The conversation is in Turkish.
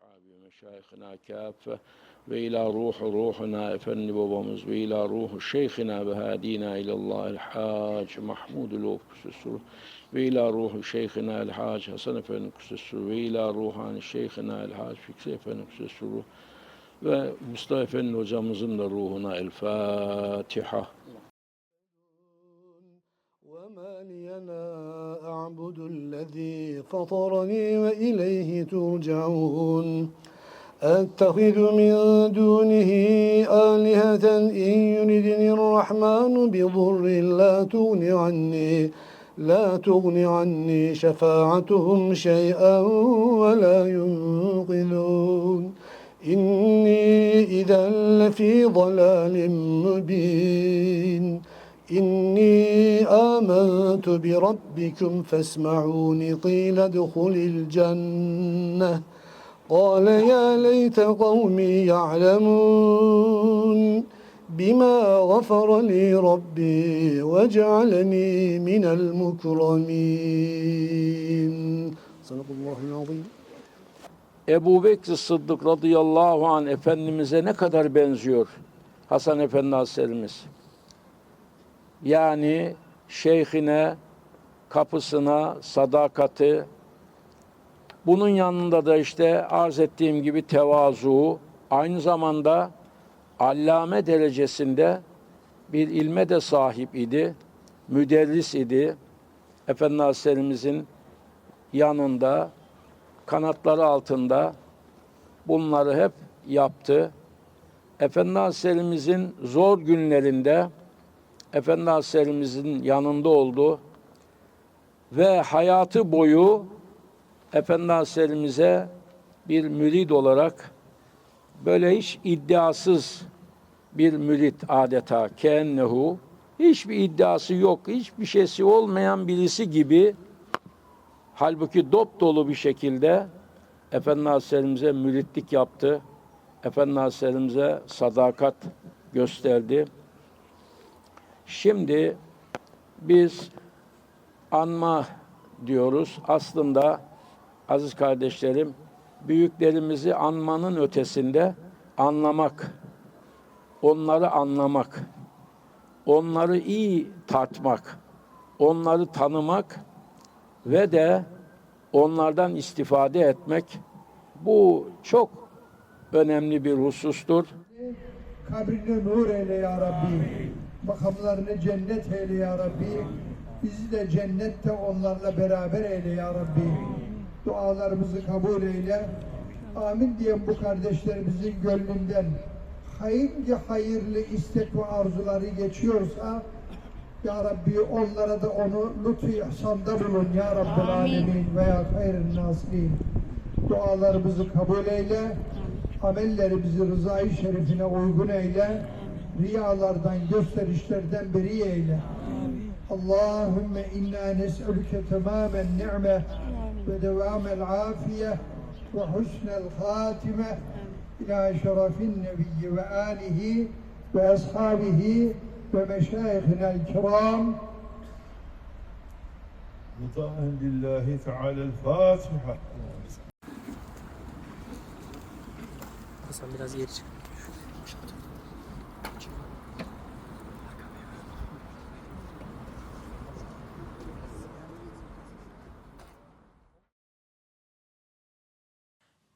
ashabi meşayihina kâffe ve ila ruhu ruhuna efendi babamız ve ila ruhu şeyhina ve hadina ilallahil hac Mahmudul Ofkusur ve ila ruhu şeyhina el hac Hasan Efendi Kusur ve ila ruhani şeyhina el hac Fikri Efendi Kusur ve Mustafa Efendi hocamızın da ruhuna el Fatiha. وما لي لا أعبد الذي فطرني وإليه ترجعون أتخذ من دونه آلهة إن يردني الرحمن بضر لا تغن عني لا تغن عني شفاعتهم شيئا ولا ينقذون إني إذا لفي ضلال مبين إني آمنت بربكم فاسمعون قيل ادخل الجنة قال يا ليت قومي يعلمون بما غفر لي ربي وجعلني من المكرمين صدق الله العظيم Ebu Bekir Sıddık radıyallahu an Efendimiz'e ne kadar benziyor Hasan Efendi Hazretlerimiz. Yani şeyhine, kapısına, sadakati, bunun yanında da işte arz ettiğim gibi tevazu, aynı zamanda allame derecesinde bir ilme de sahip idi, müderris idi. Efendi Hazretlerimizin yanında, kanatları altında bunları hep yaptı. Efendi Hazretlerimizin zor günlerinde Efendi Hazretlerimizin yanında oldu ve hayatı boyu Efendi Hazretlerimize bir mürid olarak böyle hiç iddiasız bir mürit adeta kennehu hiçbir iddiası yok, hiçbir şeysi olmayan birisi gibi halbuki dop dolu bir şekilde Efendi Hazretlerimize müritlik yaptı. Efendi Hazretlerimize sadakat gösterdi. Şimdi biz anma diyoruz. Aslında aziz kardeşlerim büyüklerimizi anmanın ötesinde anlamak, onları anlamak, onları iyi tartmak, onları tanımak ve de onlardan istifade etmek bu çok önemli bir husustur. Kabrini nur eyle ya Rabbi. Makamlarını cennet eyle ya Rabbi. Bizi de cennette onlarla beraber eyle ya Rabbi. Dualarımızı kabul eyle. Amin diyen bu kardeşlerimizin gönlünden hangi hayırlı istek ve arzuları geçiyorsa ya Rabbi onlara da onu lütfu ihsanda bulun ya Rabbel Alemin veya hayrın nasirin. Dualarımızı kabul eyle. Amellerimizi rızayı şerifine uygun eyle riyalardan, gösterişlerden beri eyle. Allahümme inna nes'elüke tamamen ni'me ve devamel afiye ve husnel hatime ila şerefin nebiyyi ve alihi ve ashabihi ve meşayihinel kiram. Muta'en lillahi fealel Fatiha. Hasan biraz geri çık.